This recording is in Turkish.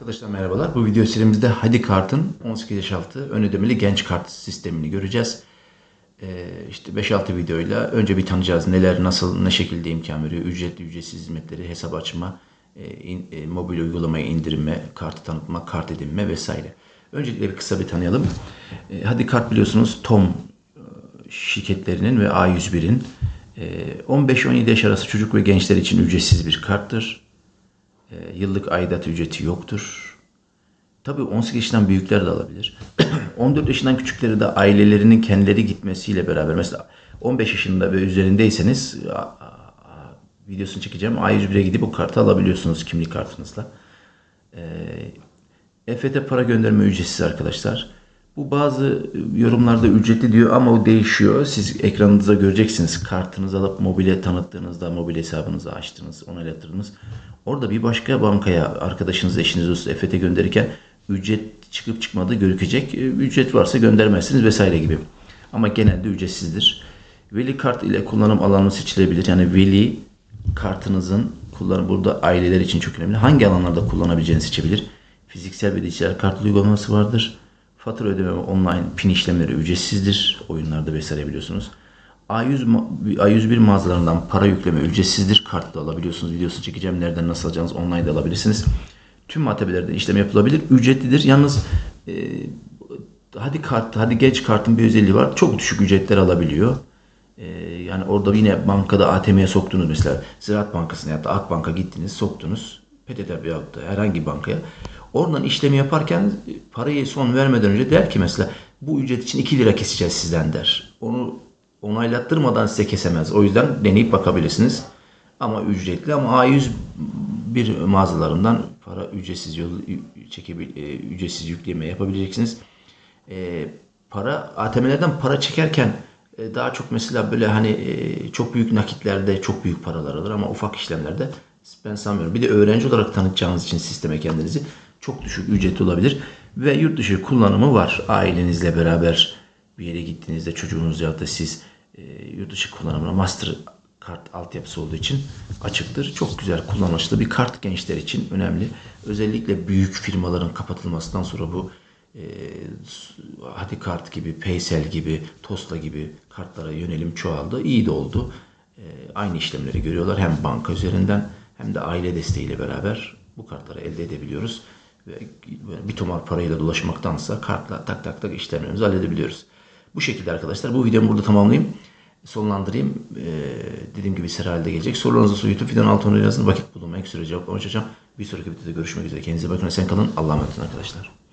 Arkadaşlar merhabalar. Bu video serimizde Hadi Kart'ın 18 yaş altı ön ödemeli genç kart sistemini göreceğiz. Ee, işte 5-6 videoyla önce bir tanıyacağız neler, nasıl, ne şekilde imkan veriyor, ücretli, ücretsiz hizmetleri, hesap açma, e, in- e, mobil uygulamayı indirme, kartı tanıtma, kart edinme vesaire. Öncelikle bir kısa bir tanıyalım. E, Hadi Kart biliyorsunuz Tom e, şirketlerinin ve A101'in e, 15-17 yaş arası çocuk ve gençler için ücretsiz bir karttır. E, Yıllık aidat ücreti yoktur. Tabii 18 yaşından büyükler de alabilir. 14 yaşından küçükleri de ailelerinin kendileri gitmesiyle beraber mesela 15 yaşında ve üzerindeyseniz videosunu çekeceğim. A101'e gidip o kartı alabiliyorsunuz kimlik kartınızla. EFT para gönderme ücretsiz arkadaşlar. Bu bazı yorumlarda ücretli diyor ama o değişiyor. Siz ekranınıza göreceksiniz. Kartınızı alıp mobile tanıttığınızda, mobil hesabınızı açtınız, onaylattınız. Orada bir başka bankaya arkadaşınız, eşiniz olsun EFT gönderirken ücret çıkıp çıkmadığı gözükecek. E, Ücret varsa göndermezsiniz vesaire gibi. Ama genelde ücretsizdir. Veli kart ile kullanım alanı seçilebilir. Yani veli kartınızın kullanım burada aileler için çok önemli. Hangi alanlarda kullanabileceğini seçebilir. Fiziksel ve dijital kart uygulaması vardır. Fatura ödeme online pin işlemleri ücretsizdir. Oyunlarda vesaire biliyorsunuz. A100 ma- A101 mağazalarından para yükleme ücretsizdir. Kartla alabiliyorsunuz. Videosunu çekeceğim. Nereden nasıl alacağınız online de alabilirsiniz. Tüm ATM'lerde işlem yapılabilir. Ücretlidir. Yalnız e, hadi kart, hadi genç kartın bir özelliği var. Çok düşük ücretler alabiliyor. Ee, yani orada yine bankada ATM'ye soktunuz mesela Ziraat Bankası'na ya da Akbank'a gittiniz soktunuz. PTT veyahut da herhangi bankaya. Oradan işlemi yaparken parayı son vermeden önce der ki mesela bu ücret için 2 lira keseceğiz sizden der. Onu onaylattırmadan size kesemez. O yüzden deneyip bakabilirsiniz. Ama ücretli ama A101 mağazalarından para ücretsiz yol çekebil e, ücretsiz yükleme yapabileceksiniz e, para ATM'lerden para çekerken e, daha çok mesela böyle hani e, çok büyük nakitlerde çok büyük paralar alır ama ufak işlemlerde ben sanmıyorum. Bir de öğrenci olarak tanıtacağınız için sisteme kendinizi çok düşük ücretli olabilir ve yurt dışı kullanımı var. Ailenizle beraber bir yere gittiğinizde çocuğunuz ya da siz e, yurt dışı kullanımına master kart altyapısı olduğu için açıktır. Çok güzel kullanışlı bir kart gençler için önemli. Özellikle büyük firmaların kapatılmasından sonra bu e, Hadi Kart gibi, Paysel gibi, Tosla gibi kartlara yönelim çoğaldı. İyi de oldu. E, aynı işlemleri görüyorlar hem banka üzerinden hem de aile desteğiyle beraber bu kartları elde edebiliyoruz. Bir tomar parayla dolaşmaktansa kartla tak tak tak işlemlerimizi halledebiliyoruz. Bu şekilde arkadaşlar bu videomu burada tamamlayayım. Sonlandırayım. Ee, dediğim gibi seri halde gelecek. Sorularınızı sonra YouTube videonun altına yazın. Vakit bulunmak sürece cevap konuşacağım. Bir sonraki videoda görüşmek üzere. Kendinize bakın. Sen kalın. Allah'a emanet arkadaşlar.